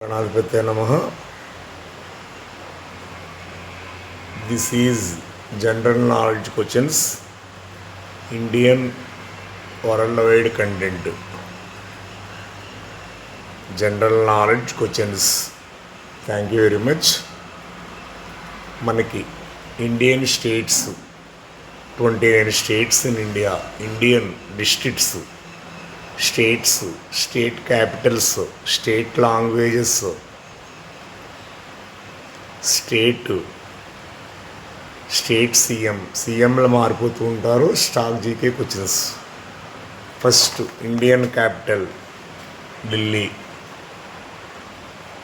గణాధిపత్య నమ. This is general knowledge questions Indian world wide content general knowledge questions thank you very much మనకి Indian states twenty nine states in India Indian districts states state capitals state languages state state CM. సీఎంలు మారిపోతూ ఉంటారు stock GK questions first Indian capital Delhi.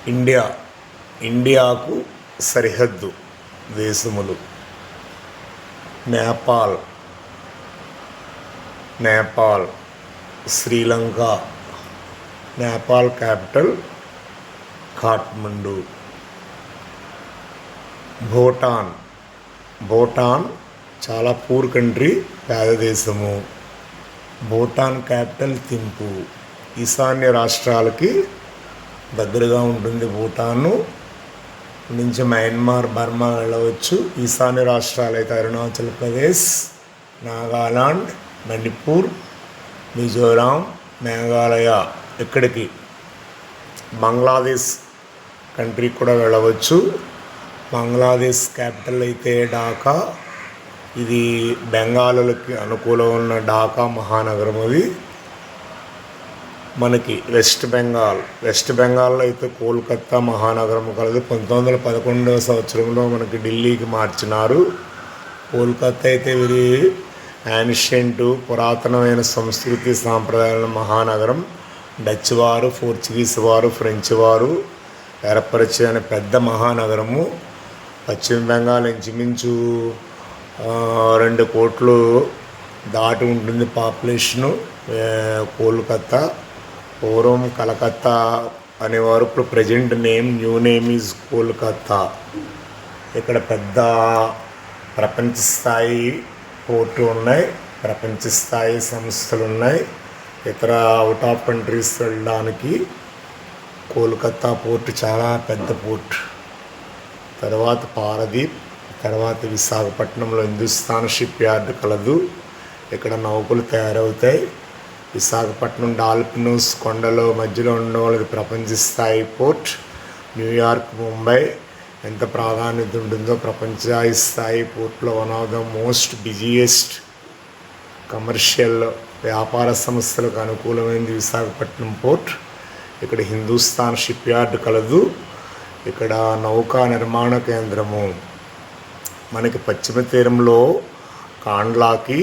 India ఇండియాకు సరిహద్దు దేశములు. Nepal Nepal. Sri Lanka Nepal capital Kathmandu. Bhutan. Bhutan చాలా poor country పేద దేశము భూటాన్ క్యాపిటల్ తింపు. ఈశాన్య రాష్ట్రాలకి దగ్గరగా ఉంటుంది భూటాను. నుంచి మయన్మార్ బర్మా వెళ్ళవచ్చు. ఈశాన్య రాష్ట్రాలైతే అరుణాచల్ ప్రదేశ్ నాగాలాండ్ మణిపూర్ మిజోరాం మేఘాలయ ఇక్కడికి బంగ్లాదేశ్ కంట్రీకి కూడా వెళ్ళవచ్చు. బంగ్లాదేశ్ క్యాపిటల్ అయితే ఢాకా. ఇది బెంగాలులకి అనుకూలం ఉన్న ఢాకా మహానగరం అది. మనకి వెస్ట్ బెంగాల్. వెస్ట్ బెంగాల్లో అయితే కోల్కత్తా మహానగరం కలదు. పంతొమ్మిది వందల పదకొండవ సంవత్సరంలో మనకి ఢిల్లీకి మార్చినారు. కోల్కత్తా అయితే వెరీ యాన్షియంటు పురాతనమైన సంస్కృతి సాంప్రదాయాల మహానగరం డచ్ వారు పోర్చుగీస్ వారు ఫ్రెంచ్ వారు ఏర్పరిచిన పెద్ద మహానగరము పశ్చిమ బెంగాల్ ఇంచుమించు రెండు కోట్లు దాటి ఉంటుంది పాపులేషను కోల్కత్తా పూర్వం కలకత్తా అనేవారు ఇప్పుడు present name new name is Kolkata. ఇక్కడ పెద్ద ప్రపంచ స్థాయి పోర్టు ఉన్నాయి ప్రపంచ స్థాయి సంస్థలు ఉన్నాయి. ఇతర అవుట్ ఆఫ్ కంట్రీస్ వెళ్ళడానికి కోల్కత్తా పోర్ట్ చాలా పెద్ద పోర్ట్. తర్వాత పారదీప్ తర్వాత విశాఖపట్నంలో హిందుస్థాన్ షిప్ యార్డ్ కలదు. ఇక్కడ నౌకలు తయారవుతాయి. విశాఖపట్నం డాల్ఫినోస్ కొండలో మధ్యలో ఉండవలది ప్రపంచ స్థాయి పోర్ట్. న్యూయార్క్ ముంబై ఎంత ప్రాధాన్యత ఉంటుందో ప్రపంచ స్థాయి పోర్ట్లో one of the most busiest commercial వ్యాపార సంస్థలకు అనుకూలమైనది విశాఖపట్నం పోర్ట్. ఇక్కడ హిందుస్థాన్ షిప్ యార్డ్ కలదు. ఇక్కడ నౌకా నిర్మాణ కేంద్రము. మనకి పశ్చిమ తీరంలో కాండ్లాకి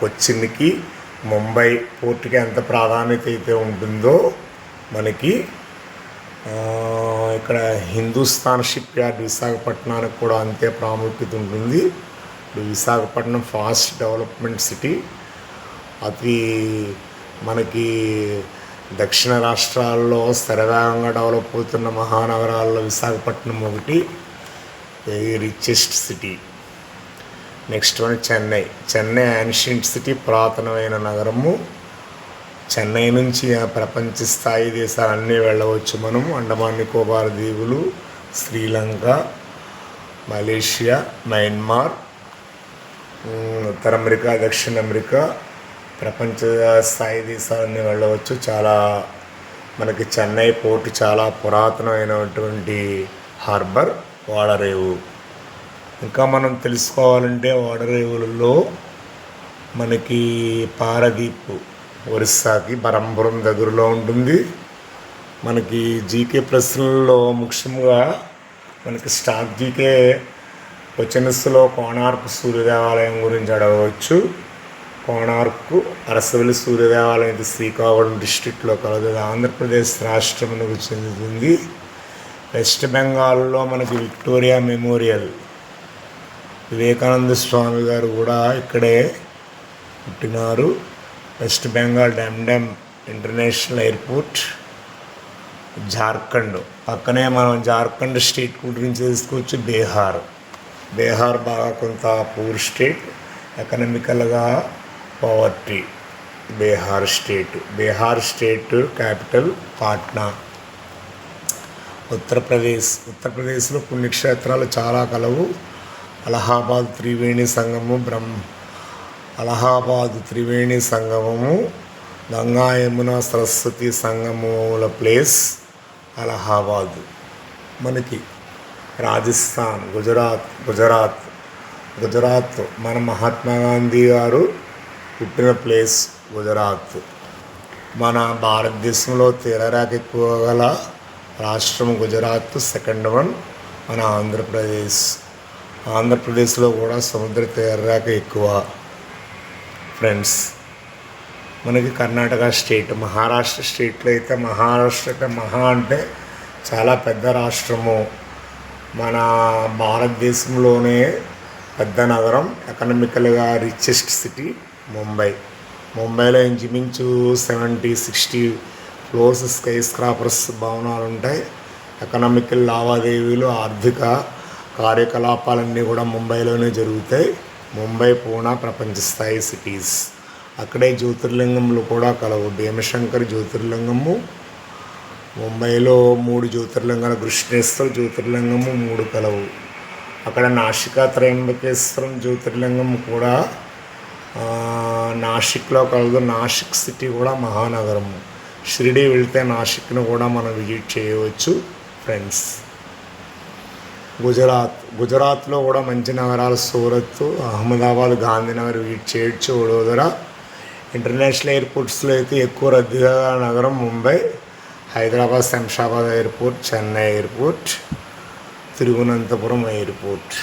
కొచ్చిన్కి ముంబై పోర్టుకి ఎంత ప్రాధాన్యత అయితే ఉంటుందో మనకి ఇక్కడ హిందుస్థాన్ షిప్ యార్డ్ విశాఖపట్నానికి కూడా అంతే ప్రాముఖ్యత ఉంటుంది. Visakhapatnam fast development city. అతి మనకి దక్షిణ రాష్ట్రాల్లో శరవేగంగా డెవలప్ అవుతున్న మహానగరాల్లో విశాఖపట్నం ఒకటి richest city next one Chennai Chennai ancient city పురాతనమైన నగరము. చెన్నై నుంచి ఆ ప్రపంచ స్థాయి దేశాలన్నీ వెళ్ళవచ్చు మనం. అండమాన్ నికోబార్ దీవులు శ్రీలంక మలేషియా మయన్మార్ ఉత్తర అమెరికా దక్షిణ అమెరికా ప్రపంచ స్థాయి దేశాలన్నీ వెళ్ళవచ్చు. చాలా మనకి చెన్నై పోర్టు చాలా పురాతనమైనటువంటి హార్బర్ ఓడరేవు ఇంకా మనం తెలుసుకోవాలంటే ఓడరేవులలో మనకి పారదీపు. ఒరిస్సాకి బరంపురం దగ్గరలో ఉంటుంది. మనకి జీకే ప్రశ్నల్లో ముఖ్యంగా మనకి స్టాక్ జీకే క్వశ్చన్స్లో కోణార్కు సూర్యదేవాలయం గురించి అడగవచ్చు. కోణార్కు అరసవల్లి సూర్యదేవాలయం ఇది శ్రీకాకుళం డిస్టిక్లో కలదు. ఆంధ్రప్రదేశ్ రాష్ట్రమునకు చెందుతుంది. వెస్ట్ బెంగాల్లో మనకి విక్టోరియా మెమోరియల్. వివేకానంద స్వామి గారు కూడా ఇక్కడే పుట్టినారు. West Bengal Dum international airport Jharkhand. పక్కనే మనం జార్ఖండ్ స్టేట్ గురించి తెలుసుకోవచ్చు బీహార్. బీహార్ బాగా కొంత poor state ఎకనామికల్గా poverty. Bihar state. Bihar state capital Patna. Uttar Pradesh. ఉత్తరప్రదేశ్లో పుణ్యక్షేత్రాలు చాలా కలవు. అలహాబాద్ త్రివేణి సంగము బ్రహ్మ అలహాబాద్ త్రివేణి సంగమము గంగా యమున సరస్వతి సంగమముల ప్లేస్ అలహాబాద్. మనకి రాజస్థాన్ గుజరాత్ గుజరాత్ గుజరాత్ మన మహాత్మా గాంధీ గారు పుట్టిన ప్లేస్ గుజరాత్. మన భారతదేశంలో తీరరాక ఎక్కువ గల రాష్ట్రం గుజరాత్ సెకండ్ వన్ మన ఆంధ్రప్రదేశ్. ఆంధ్రప్రదేశ్లో కూడా సముద్ర తీరరాక ఎక్కువ. ఫ్రెండ్స్ మనకి కర్ణాటక స్టేట్ మహారాష్ట్ర స్టేట్లో అయితే మహారాష్ట్ర మహా అంటే చాలా పెద్ద రాష్ట్రము. మన భారతదేశంలోనే పెద్ద నగరం ఎకనామికల్గా రిచెస్ట్ సిటీ ముంబై. ముంబైలో ఇంచుమించు seventy sixty floors skyscrapers భవనాలు ఉంటాయి ఎకనామికల్ లావాదేవీలు ఆర్థిక కార్యకలాపాలన్నీ కూడా ముంబైలోనే జరుగుతాయి. ముంబై పూనా ప్రపంచ స్థాయి సిటీస్. అక్కడే జ్యోతిర్లింగములు కూడా కలవు. భీమశంకర్ జ్యోతిర్లింగము ముంబైలో మూడు జ్యోతిర్లింగాల కృష్ణేశ్వర జ్యోతిర్లింగము మూడు కలవు. అక్కడ నాసికా త్రయంబకేశ్వరం జ్యోతిర్లింగం కూడా నాసిక్లో కలదు. నాసిక్ సిటీ కూడా మహానగరము. షిరిడి వెళ్తే నాసిక్ను కూడా మనం విజిట్ చేయవచ్చు ఫ్రెండ్స్. గుజరాత్. గుజరాత్లో కూడా మంచి నగరాలు సూరత్ అహ్మదాబాద్ గాంధీనగర్ విజిట్ చేయొచ్చు వడోదర. ఇంటర్నేషనల్ ఎయిర్పోర్ట్స్లో అయితే ఎక్కువ రద్దీగా నగరం Mumbai Hyderabad Shamshabad airport Chennai airport Thiruvananthapuram airport.